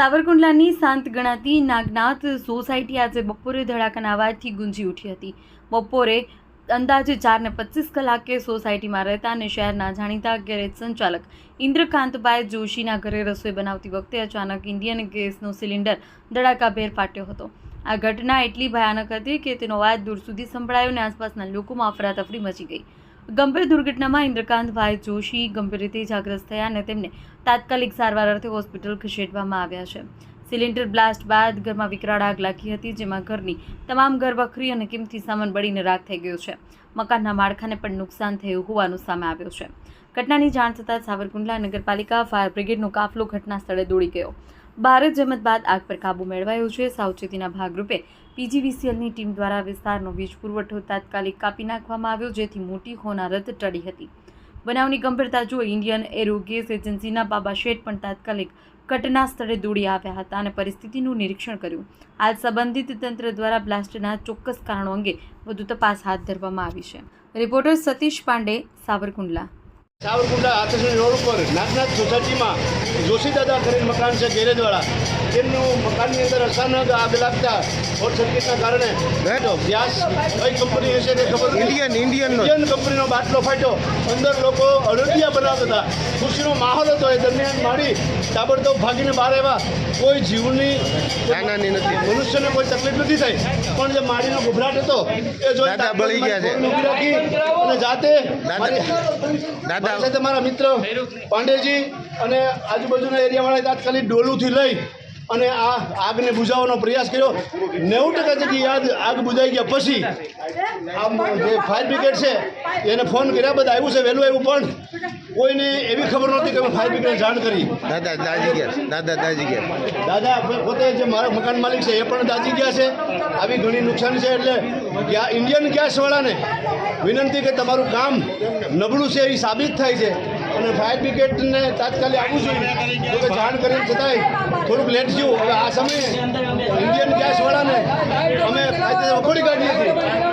સાવરકુંડલાની શાંત ગણાતી નાગનાથ સોસાયટી આજે બપોરે ધડાકાના અવાજથી ગુંજી ઉઠી હતી. બપોરે અંદાજે ચારને પચીસ કલાકે સોસાયટીમાં રહેતા અને શહેરના જાણીતા ગેરેજ સંચાલક ઇન્દ્રકાંતભાઈ જોશીના ઘરે રસોઈ બનાવતી વખતે અચાનક ઇન્ડિયન ગેસનો સિલિન્ડર ધડાકાભેર ફાટ્યો હતો. આ ઘટના એટલી ભયાનક હતી કે તેનો અવાજ દૂર સુધી સંભળાયો અને આસપાસના લોકોમાં અફરાતફરી મચી ગઈ. ગંભીર દુર્ઘટનામાં ઇન્દ્રકાંતભાઈ જોશી ગંભીર રીતે ઇજાગ્રસ્ત થયા અને તેમને તાત્કાલિક સારવાર અર્થે હોસ્પિટલ ખસેડવામાં આવ્યા છે. સિલિન્ડર બ્લાસ્ટ બાદ ઘરમાં વિકરાળ આગ લાગી હતી, જેમાં ઘરની તમામ ઘરવખરી અને કિંમતી સામાન બળીને રાખ થઈ ગયો છે. મકાનના માળખાને પણ નુકસાન થયું હોવાનું સામે આવ્યું છે. ઘટનાની જાણ થતાં સાવરકુંડલા નગરપાલિકા ફાયર બ્રિગેડનો કાફલો ઘટના સ્થળે દોડી ગયો. ભારે જહેમત બાદ આગ પર કાબુ મેળવાયો છે. સાવચેતીના ભાગરૂપે પીજીવીસીએલની ટીમ દ્વારા વિસ્તારનો વીજ પુરવઠો તાત્કાલિક કાપી નાખવામાં આવ્યો, જેથી મોટી હોનારત ટળી હતી. બનાવની ગંભીરતા જોઈ ઇન્ડિયન એરો ગેસ એજન્સીના બાબા શેઠ પણ તાત્કાલિક ઘટના સ્થળે દોડી આવ્યા હતા અને પરિસ્થિતિનું નિરીક્ષણ કર્યું. હાલ સંબંધિત તંત્ર દ્વારા બ્લાસ્ટના ચોક્કસ કારણો અંગે વધુ તપાસ હાથ ધરવામાં આવી છે. રિપોર્ટર સતીશ પાંડે, સાવરકુંડલા. સાવરકુંડલા આકર્ષણ રોડ ઉપર નાગનાથ સોસાયટીમાં જોશી દાદા કરીને મકાન છે ગેરેજવાળા તેમનું મકાનની અંદર અચાનક આગ લાગતા શોર્ટ સર્કિટના કારણે ગેસ કઈ કંપની હશે તે ખબર ઇન્ડિયન ઇન્ડિયન ઇન્ડિયન કંપનીનો બાટલો ફાટ્યો. અંદર લોકો અડદિયા બનાવતા હતા. ખુશીનો માહોલ હતો. એ દરમિયાન મારી તાબડતોબ ભાગીને બહાર આવ્યા. કોઈ જીવની નાનાની નથી. મનુષ્યને કોઈ તકલીફ નથી થઈ. પણ જે માડીનો ગભરાટ હતો એ જોઈ બળી ગયા છે. રાખી અને જાતે દાદા- મારી સાથે મારા મિત્ર પાંડેજી અને આજુબાજુના એરિયાવાળાએ તાત્કાલિક ડોલુથી લઈ અને આ આગને બુઝાવવાનો પ્રયાસ કર્યો. નેવું ટકા જેટલી યાદ આગ બુઝાઈ ગયા પછી આમ જે ફાયર બ્રિગેડ છે એને ફોન કર્યા બધા આવ્યું છે વહેલું આવ્યું પણ કોઈને એવી ખબર નહોતી કે ફાયર બ્રિગેડ જાણ કરી. દાદા દાજી ગયા દાદા દાજી ગયા. દાદા પોતે જે મારા મકાન માલિક છે એ પણ દાજી ગયા છે. આવી ઘણી નુકસાન છે એટલે ઇન્ડિયન ગેસવાળાને વિનંતી કે તમારું કામ નબળું છે એ સાબિત થાય છે. અને ફાયર બ્રિગેડને તાત્કાલિક આવવું જોઈએ. તો કે જાણ કરીને છતાંય થોડુંક લેટ થયું. હવે આ સમયે ઇન્ડિયન ગેસવાળાને અમે કાયદેસર વખોડી કાઢીએ છીએ